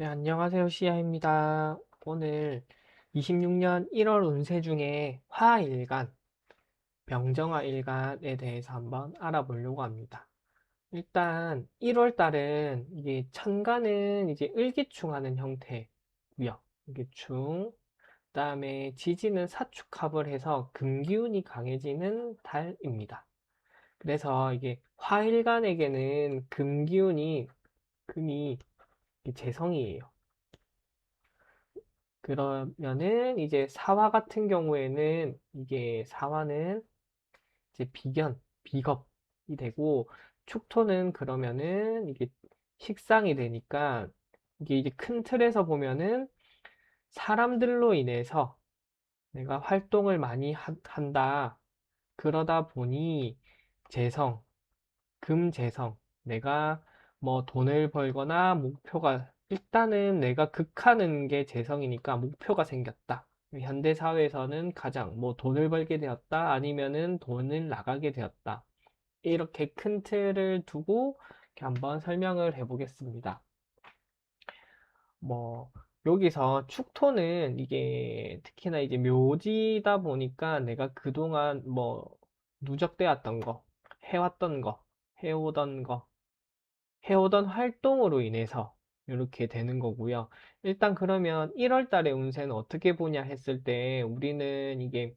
네, 안녕하세요. 시아입니다. 오늘 26년 1월 운세 중에 화일간, 병정화 일간에 대해서 한번 알아보려고 합니다. 일단 1월 달은 이게 천간은 이제 을기충하는 형태고요. 이게 충, 그다음에 지지는 사축합을 해서 금기운이 강해지는 달입니다. 그래서 이게 화일간에게는 금기운이 금이 재성이에요. 그러면은 이제 사화 같은 경우에는 이게 사화는 이제 비견, 비겁이 되고 축토는 그러면은 이게 식상이 되니까 이게 이제 큰 틀에서 보면은 사람들로 인해서 내가 활동을 많이 하- 한다. 그러다 보니 재성, 금재성, 내가 뭐 돈을 벌거나 목표가 일단은 내가 극하는 게 재성이니까 목표가 생겼다. 현대 사회에서는 가장 뭐 돈을 벌게 되었다 아니면은 돈을 나가게 되었다. 이렇게 큰 틀을 두고 이렇게 한번 설명을 해 보겠습니다. 뭐 여기서 축토는 이게 특히나 이제 묘지다 보니까 내가 그동안 뭐 누적되었던 거, 해왔던 거, 해오던 거, 해오던 활동으로 인해서 이렇게 되는 거고요. 일단 그러면 1월 달의 운세는 어떻게 보냐 했을 때 우리는 이게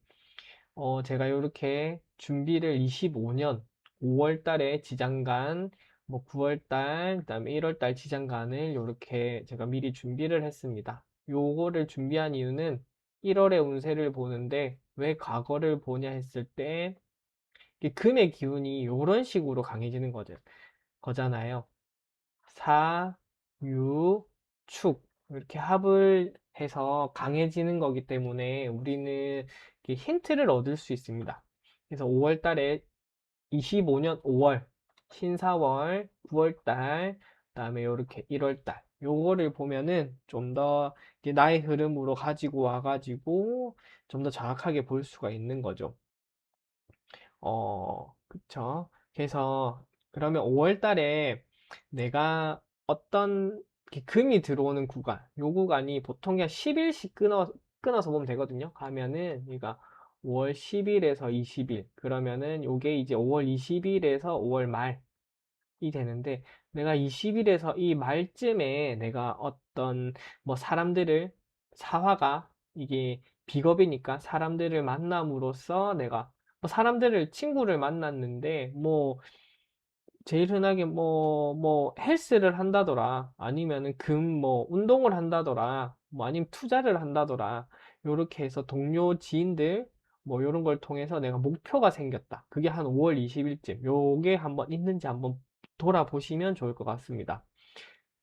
어 제가 이렇게 준비를 25년 5월 달에 지장간 뭐 9월 달 그다음에 1월 달 지장간을 이렇게 제가 미리 준비를 했습니다. 요거를 준비한 이유는 1월의 운세를 보는데 왜 과거를 보냐 했을 때 금의 기운이 이런 식으로 강해지는 거죠. 거잖아요. 사, 유, 축 이렇게 합을 해서 강해지는 거기 때문에 우리는 힌트를 얻을 수 있습니다. 그래서 5월 달에 25년 5월, 신사월, 9월 달, 그다음에 이렇게 1월 달 요거를 보면은 좀 더 나의 흐름으로 가지고 와가지고 좀 더 정확하게 볼 수가 있는 거죠. 어, 그쵸. 그래서 그러면 5월 달에 내가 어떤 금이 들어오는 구간, 요 구간이 보통 그냥 10일씩 끊어, 끊어서 보면 되거든요. 가면은, 그러니까 5월 10일에서 20일. 그러면은 요게 이제 5월 20일에서 5월 말이 되는데, 내가 20일에서 이 말쯤에 내가 어떤 뭐 사람들을, 사화가 이게 비겁이니까 사람들을 만남으로써 내가 뭐 사람들을 친구를 만났는데 뭐 제일 흔하게 뭐 뭐 헬스를 한다더라 아니면은 금 뭐 운동을 한다더라 뭐 아니면 투자를 한다더라 요렇게 해서 동료 지인들 뭐 요런 걸 통해서 내가 목표가 생겼다. 그게 한 5월 20일쯤 요게 한번 있는지 한번 돌아보시면 좋을 것 같습니다.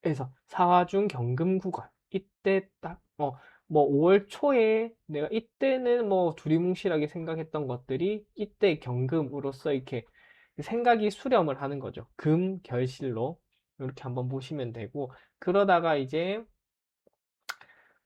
그래서 사화중 경금 구간 이때 딱 어 뭐 5월 초에 내가 이때는 뭐 두리뭉실하게 생각했던 것들이 이때 경금으로서 이렇게 생각이 수렴을 하는 거죠. 금 결실로 이렇게 한번 보시면 되고 그러다가 이제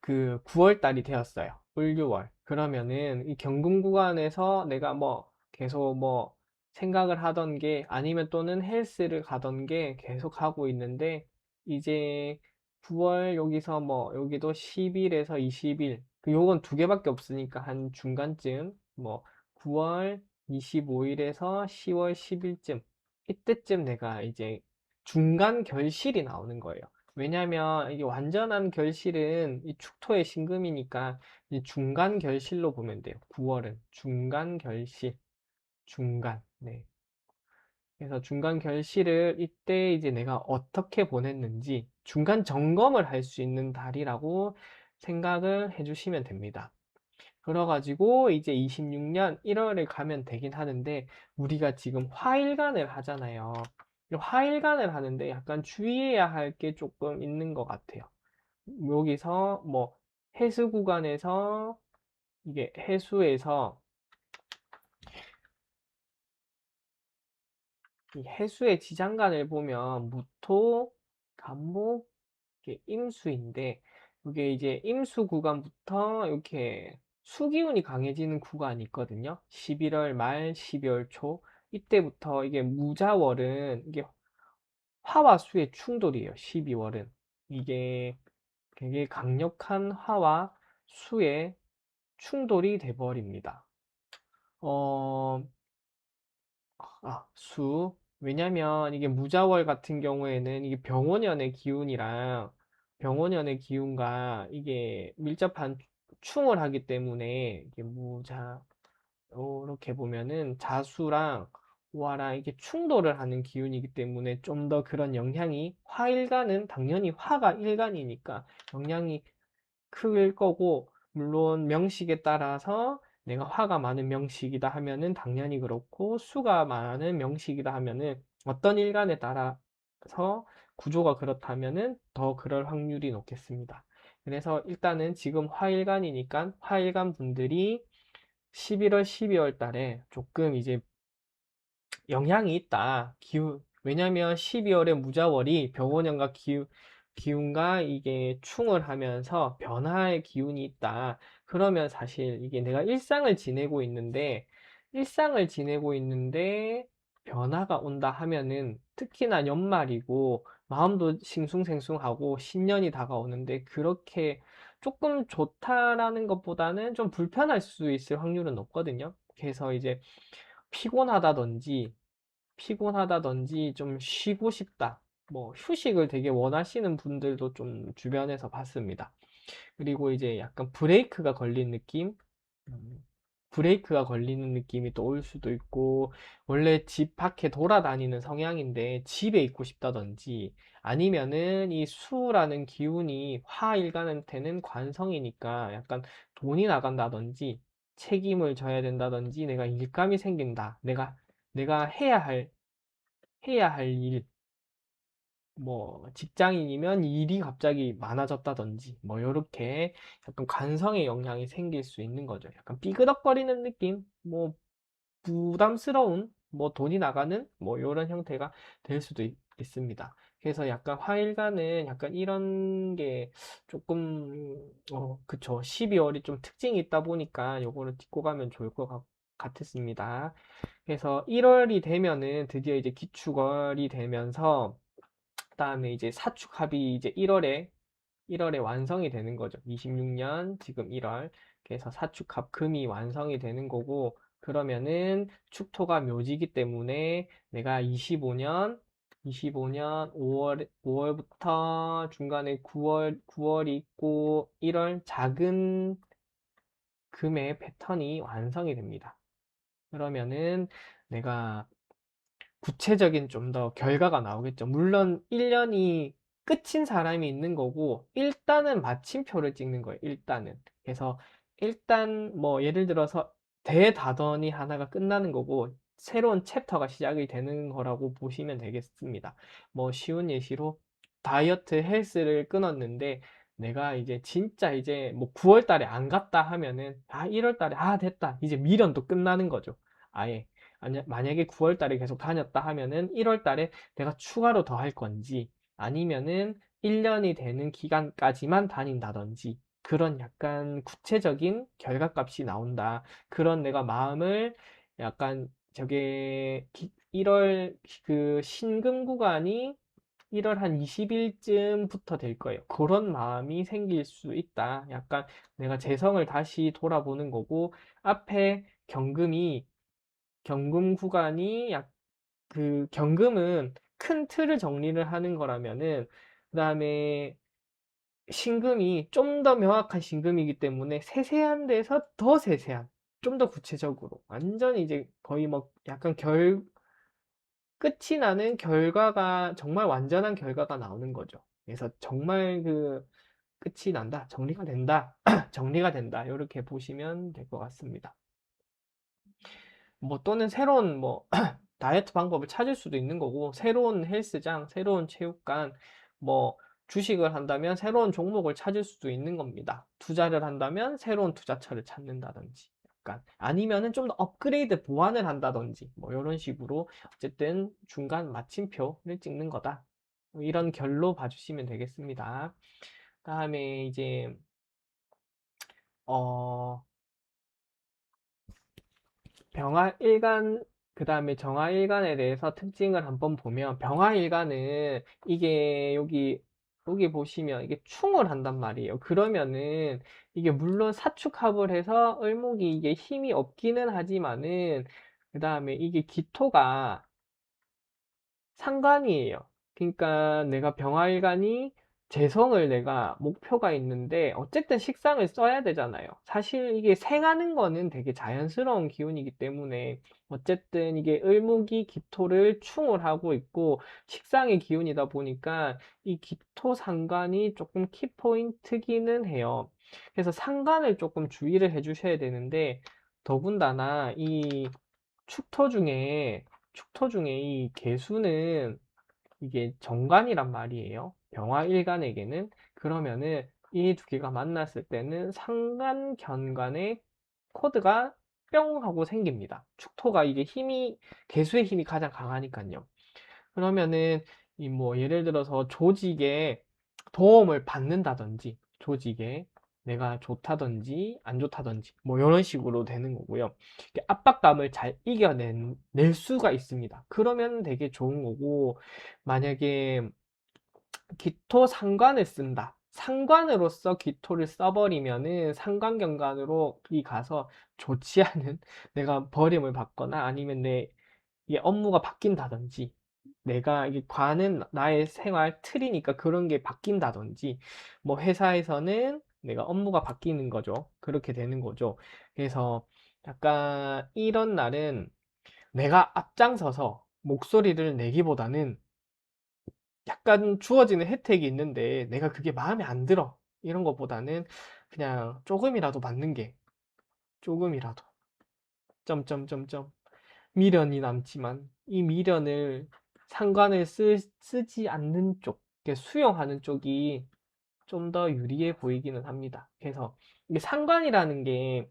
그 9월 달이 되었어요. 올 6월. 그러면은 이 경금 구간에서 내가 뭐 계속 뭐 생각을 하던 게 아니면 또는 헬스를 가던 게 계속 하고 있는데 이제 9월 여기서 뭐 여기도 10일에서 20일 그 요건 두 개밖에 없으니까 한 중간쯤 뭐 9월 25일에서 10월 10일쯤 이때쯤 내가 이제 중간 결실이 나오는 거예요. 왜냐면 이게 완전한 결실은 이 축토의 신금이니까 이 중간 결실로 보면 돼요. 9월은 중간 결실, 중간. 네. 그래서 중간 결실을 이때 이제 내가 어떻게 보냈는지 중간 점검을 할 수 있는 달이라고 생각을 해주시면 됩니다. 그래가지고 이제 26년 1월에 가면 되긴 하는데 우리가 지금 화일간을 하잖아요. 화일간을 하는데 약간 주의해야 할 게 조금 있는 것 같아요. 여기서 뭐 해수 구간에서 이게 해수에서 이 해수의 지장간을 보면 무토, 간목, 임수인데 이게 이제 임수 구간부터 이렇게 수기운이 강해지는 구간이 있거든요. 11월 말, 12월 초 이때부터 이게 무자월은 이게 화와 수의 충돌이에요. 12월은 이게 되게 강력한 화와 수의 충돌이 돼버립니다. 어, 아, 수. 왜냐면 이게 무자월 같은 경우에는 이게 병원연의 기운이랑 병원연의 기운과 이게 밀접한 충을 하기 때문에 이게 무자, 이렇게 보면은 자수랑 와랑 이게 충돌을 하는 기운이기 때문에 좀 더 그런 영향이 화일간은 당연히 화가 일간이니까 영향이 클 거고 물론 명식에 따라서 내가 화가 많은 명식이다 하면은 당연히 그렇고 수가 많은 명식이다 하면은 어떤 일간에 따라서 구조가 그렇다면은 더 그럴 확률이 높겠습니다. 그래서 일단은 지금 화일간이니까 화일간 분들이 11월, 12월 달에 조금 이제 영향이 있다. 기운. 왜냐면 12월에 무자월이 병원연과 기운, 기운과 이게 충을 하면서 변화의 기운이 있다. 그러면 사실 이게 내가 일상을 지내고 있는데, 일상을 지내고 있는데, 변화가 온다 하면은 특히나 연말이고, 마음도 싱숭생숭하고, 신년이 다가오는데, 그렇게 조금 좋다라는 것보다는 좀 불편할 수 있을 확률은 높거든요. 그래서 이제 피곤하다든지, 피곤하다든지 좀 쉬고 싶다. 뭐 휴식을 되게 원하시는 분들도 좀 주변에서 봤습니다. 그리고 이제 약간 브레이크가 걸린 느낌? 음, 브레이크가 걸리는 느낌이 또 올 수도 있고, 원래 집 밖에 돌아다니는 성향인데 집에 있고 싶다든지, 아니면은 이 수라는 기운이 화일간한테는 관성이니까 약간 돈이 나간다든지, 책임을 져야 된다든지, 내가 일감이 생긴다. 내가, 내가 해야 할, 해야 할 일, 뭐 직장인이면 일이 갑자기 많아졌다든지 뭐 요렇게 약간 관성의 영향이 생길 수 있는 거죠. 약간 삐그덕거리는 느낌, 뭐 부담스러운 뭐 돈이 나가는 뭐 요런 형태가 될 수도 있, 습니다 그래서 약간 화일과는 약간 이런 게 조금 어 그쵸 12월이 좀 특징이 있다 보니까 요거를 짚고 가면 좋을 것 같, 같았습니다. 그래서 1월이 되면은 드디어 이제 기축월이 되면서 그다음에 이제 사축합이 이제 1월에 1월에 완성이 되는 거죠. 26년 지금 1월. 그래서 사축 합 금이 완성이 되는 거고 그러면은 축토가 묘지기 때문에 내가 25년 25년 5월 5월부터 중간에 9월 9월이 있고 1월 작은 금의 패턴이 완성이 됩니다. 그러면은 내가 구체적인 좀 더 결과가 나오겠죠. 물론 1년이 끝인 사람이 있는 거고 일단은 마침표를 찍는 거예요. 일단은. 그래서 일단 뭐 예를 들어서 대다던이 하나가 끝나는 거고 새로운 챕터가 시작이 되는 거라고 보시면 되겠습니다. 뭐 쉬운 예시로 다이어트 헬스를 끊었는데 내가 이제 진짜 이제 뭐 9월 달에 안 갔다 하면은 아 1월 달에 아 됐다. 이제 미련도 끝나는 거죠. 아예. 만약에 9월 달에 계속 다녔다 하면은 1월 달에 내가 추가로 더 할 건지 아니면은 1년이 되는 기간까지만 다닌다든지 그런 약간 구체적인 결과값이 나온다. 그런 내가 마음을 약간 저게 1월 그 신금 구간이 1월 한 20일쯤부터 될 거예요. 그런 마음이 생길 수 있다. 약간 내가 재성을 다시 돌아보는 거고 앞에 경금이 경금 구간이 약 그 경금은 큰 틀을 정리를 하는 거라면은 그다음에 신금이 좀 더 명확한 신금이기 때문에 세세한 데서 더 세세한 좀 더 구체적으로 완전히 이제 거의 뭐 약간 결 끝이 나는 결과가 정말 완전한 결과가 나오는 거죠. 그래서 정말 그 끝이 난다, 정리가 된다, 정리가 된다 이렇게 보시면 될 것 같습니다. 뭐 또는 새로운 뭐 다이어트 방법을 찾을 수도 있는 거고 새로운 헬스장, 새로운 체육관, 뭐 주식을 한다면 새로운 종목을 찾을 수도 있는 겁니다. 투자를 한다면 새로운 투자처를 찾는다든지 약간 아니면은 좀 더 업그레이드 보완을 한다든지 뭐 이런 식으로 어쨌든 중간 마침표를 찍는 거다. 뭐 이런 결로 봐주시면 되겠습니다. 다음에 이제 어 병화일간 그 다음에 정화일간에 대해서 특징을 한번 보면 병화일간은 이게 여기 여기 보시면 이게 충을 한단 말이에요. 그러면은 이게 물론 사축합을 해서 을목이 이게 힘이 없기는 하지만은 그 다음에 이게 기토가 상관이에요. 그러니까 내가 병화일간이 재성을 내가 목표가 있는데 어쨌든 식상을 써야 되잖아요. 사실 이게 생하는 거는 되게 자연스러운 기운이기 때문에 어쨌든 이게 을목이 기토를 충을 하고 있고 식상의 기운이다 보니까 이 기토 상관이 조금 키포인트기는 해요. 그래서 상관을 조금 주의를 해주셔야 되는데 더군다나 이 축토 중에 축토 중에 이 개수는 이게 정관이란 말이에요. 병화 일간에게는 그러면은 이 두 개가 만났을 때는 상관 견관의 코드가 뿅 하고 생깁니다. 축토가 이게 힘이 개수의 힘이 가장 강하니까요. 그러면은 이 뭐 예를 들어서 조직에 도움을 받는다든지 조직에 내가 좋다든지 안 좋다든지 뭐 이런 식으로 되는 거고요. 압박감을 잘 이겨낼 낼 수가 있습니다. 그러면 되게 좋은 거고 만약에 기토 상관을 쓴다. 상관으로서 기토를 써버리면은 상관경관으로 이 가서 좋지 않은 내가 버림을 받거나 아니면 내 업무가 바뀐다든지 내가 이게 관은 나의 생활 틀이니까 그런 게 바뀐다든지 뭐 회사에서는 내가 업무가 바뀌는 거죠. 그렇게 되는 거죠. 그래서 약간 이런 날은 내가 앞장서서 목소리를 내기보다는 약간 주어지는 혜택이 있는데 내가 그게 마음에 안 들어. 이런 것보다는 그냥 조금이라도 받는 게 조금이라도 점점점점 미련이 남지만 이 미련을 상관을 쓰, 쓰지 않는 쪽, 수용하는 쪽이 좀 더 유리해 보이기는 합니다. 그래서 이게 상관이라는 게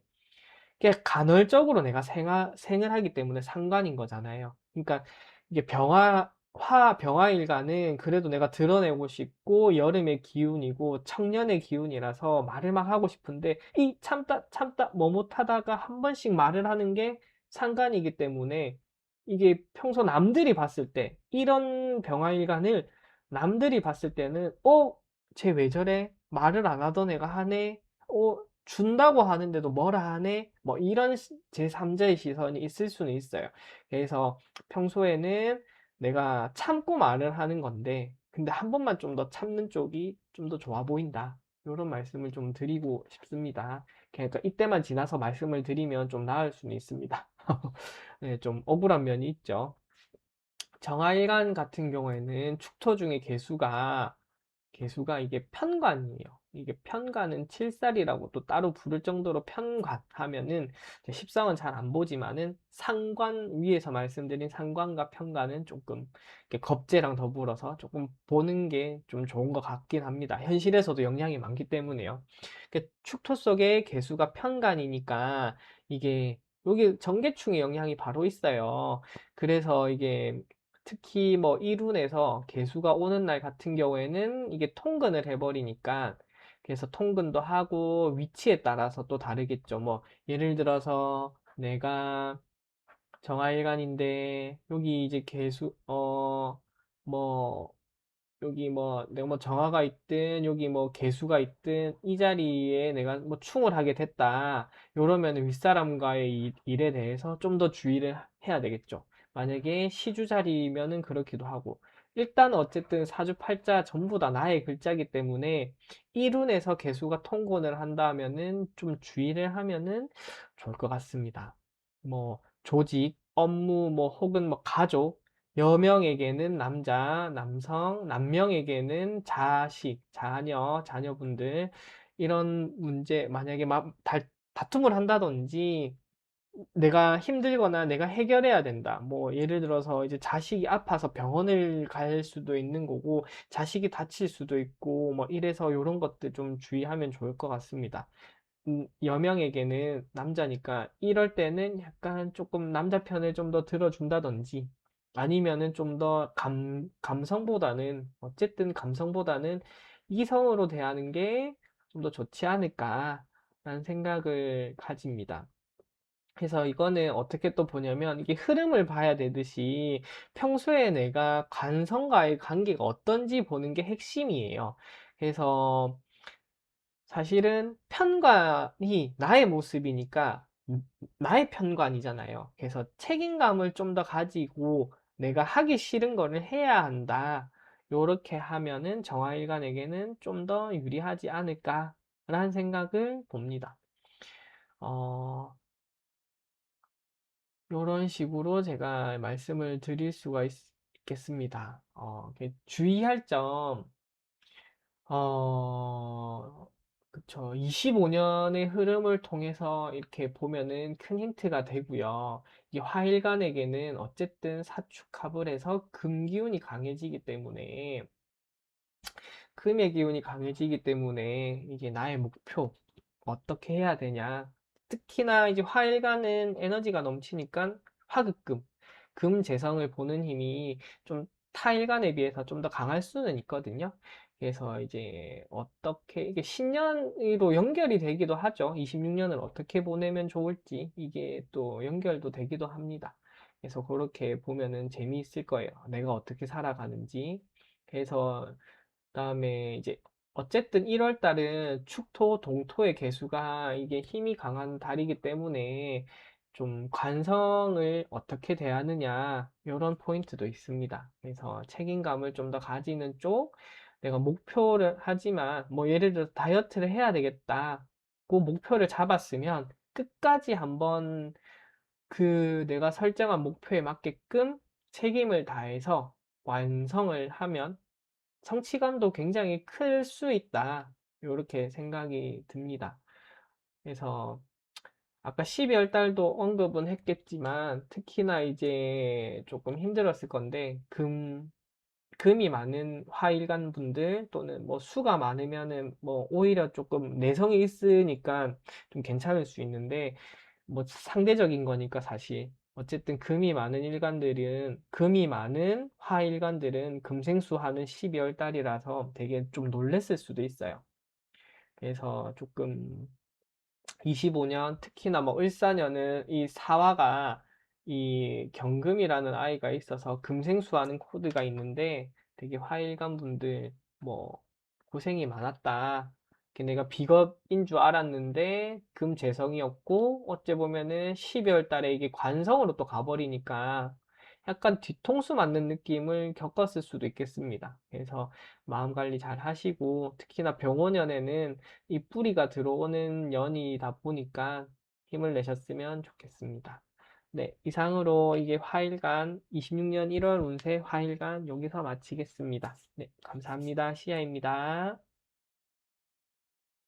간헐적으로 내가 생하, 생을 하기 때문에 상관인 거잖아요. 그러니까 이게 병화, 화, 병화일간은 그래도 내가 드러내고 싶고 여름의 기운이고 청년의 기운이라서 말을 막 하고 싶은데 이 참다 참다 뭐 못하다가 한 번씩 말을 하는 게 상관이기 때문에 이게 평소 남들이 봤을 때 이런 병화일간을 남들이 봤을 때는 어? 쟤 왜 저래? 말을 안 하던 애가 하네? 어? 준다고 하는데도 뭐라 하네? 뭐 이런 제3자의 시선이 있을 수는 있어요. 그래서 평소에는 내가 참고 말을 하는 건데 근데 한 번만 좀 더 참는 쪽이 좀 더 좋아 보인다. 이런 말씀을 좀 드리고 싶습니다. 그러니까 이때만 지나서 말씀을 드리면 좀 나을 수는 있습니다. 네, 좀 억울한 면이 있죠. 정화일간 같은 경우에는 축토 중에 개수가 개수가 이게 편관이에요. 이게 편관은 칠살이라고 또 따로 부를 정도로 편관 하면은 십상은 잘 안 보지만은 상관 위에서 말씀드린 상관과 편관은 조금 겁재랑 더불어서 조금 보는 게 좀 좋은 것 같긴 합니다. 현실에서도 영향이 많기 때문에요. 축토 속에 개수가 편관이니까 이게 여기 정계충의 영향이 바로 있어요. 그래서 이게 특히 뭐 이룬에서 개수가 오는 날 같은 경우에는 이게 통근을 해버리니까 그래서 통근도 하고 위치에 따라서 또 다르겠죠. 뭐 예를 들어서 내가 정화일간인데 여기 이제 개수 어 뭐 여기 뭐 내가 뭐 정화가 있든 여기 뭐 개수가 있든 이 자리에 내가 뭐 충을 하게 됐다. 이러면 윗사람과의 일에 대해서 좀 더 주의를 해야 되겠죠. 만약에 시주 자리면은 그렇기도 하고 일단 어쨌든 사주 팔자 전부 다 나의 글자기 때문에 이룬에서 개수가 통곤을 한다면은 좀 주의를 하면은 좋을 것 같습니다. 뭐 조직, 업무, 뭐 혹은 뭐 가족, 여명에게는 남자, 남성, 남명에게는 자식, 자녀, 자녀분들 이런 문제 만약에 막 다툼을 한다든지 내가 힘들거나 내가 해결해야 된다. 뭐 예를 들어서 이제 자식이 아파서 병원을 갈 수도 있는 거고 자식이 다칠 수도 있고 뭐 이래서 이런 것들 좀 주의하면 좋을 것 같습니다. 음, 여명에게는 남자니까 이럴 때는 약간 조금 남자 편을 좀 더 들어준다든지 아니면은 좀 더 감, 감성보다는 어쨌든 감성보다는 이성으로 대하는 게 좀 더 좋지 않을까라는 생각을 가집니다. 그래서 이거는 어떻게 또 보냐면 이게 흐름을 봐야 되듯이 평소에 내가 관성과의 관계가 어떤지 보는 게 핵심이에요. 그래서 사실은 편관이 나의 모습이니까 나의 편관이잖아요. 그래서 책임감을 좀 더 가지고 내가 하기 싫은 거를 해야 한다. 요렇게 하면은 정화일관에게는 좀 더 유리하지 않을까라는 생각을 봅니다. 어, 요런 식으로 제가 말씀을 드릴 수가 있, 겠습니다. 어, 주의할 점, 어, 그쵸. 25년의 흐름을 통해서 이렇게 보면은 큰 힌트가 되고요. 이 화일간에게는 어쨌든 사축합을 해서 금기운이 강해지기 때문에 금의 기운이 강해지기 때문에 이게 나의 목표 어떻게 해야 되냐. 특히나 이제 화일간은 에너지가 넘치니까 화극금, 금 재성을 보는 힘이 좀 타일간에 비해서 좀 더 강할 수는 있거든요. 그래서 이제 어떻게 이게 신년으로 연결이 되기도 하죠. 26년을 어떻게 보내면 좋을지 이게 또 연결도 되기도 합니다. 그래서 그렇게 보면은 재미있을 거예요. 내가 어떻게 살아가는지. 그래서 그다음에 이제 어쨌든 1월 달은 축토, 동토의 개수가 이게 힘이 강한 달이기 때문에 좀 관성을 어떻게 대하느냐 이런 포인트도 있습니다. 그래서 책임감을 좀 더 가지는 쪽 내가 목표를 하지만 뭐 예를 들어 다이어트를 해야 되겠다 그 목표를 잡았으면 끝까지 한번 그 내가 설정한 목표에 맞게끔 책임을 다해서 완성을 하면 성취감도 굉장히 클 수 있다. 이렇게 생각이 듭니다. 그래서 아까 12월 달도 언급은 했겠지만 특히나 이제 조금 힘들었을 건데 금 금이 많은 화일간 분들 또는 뭐 수가 많으면은 뭐 오히려 조금 내성이 있으니까 좀 괜찮을 수 있는데 뭐 상대적인 거니까 사실 어쨌든 금이 많은 일간들은 금이 많은 화일간들은 금생수하는 12월 달이라서 되게 좀 놀랬을 수도 있어요. 그래서 조금 25년 특히나 뭐 을사년은 이 사화가 이 경금이라는 아이가 있어서 금생수하는 코드가 있는데 되게 화일간 분들 뭐 고생이 많았다. 내가 비겁인 줄 알았는데 금 재성이었고 어째 보면은 12월 달에 이게 관성으로 또 가버리니까 약간 뒤통수 맞는 느낌을 겪었을 수도 있겠습니다. 그래서 마음 관리 잘 하시고 특히나 병원연에는 이 뿌리가 들어오는 연이다 보니까 힘을 내셨으면 좋겠습니다. 네, 이상으로 이게 화일간 26년 1월 운세 화일간 여기서 마치겠습니다. 네, 감사합니다. 시아입니다.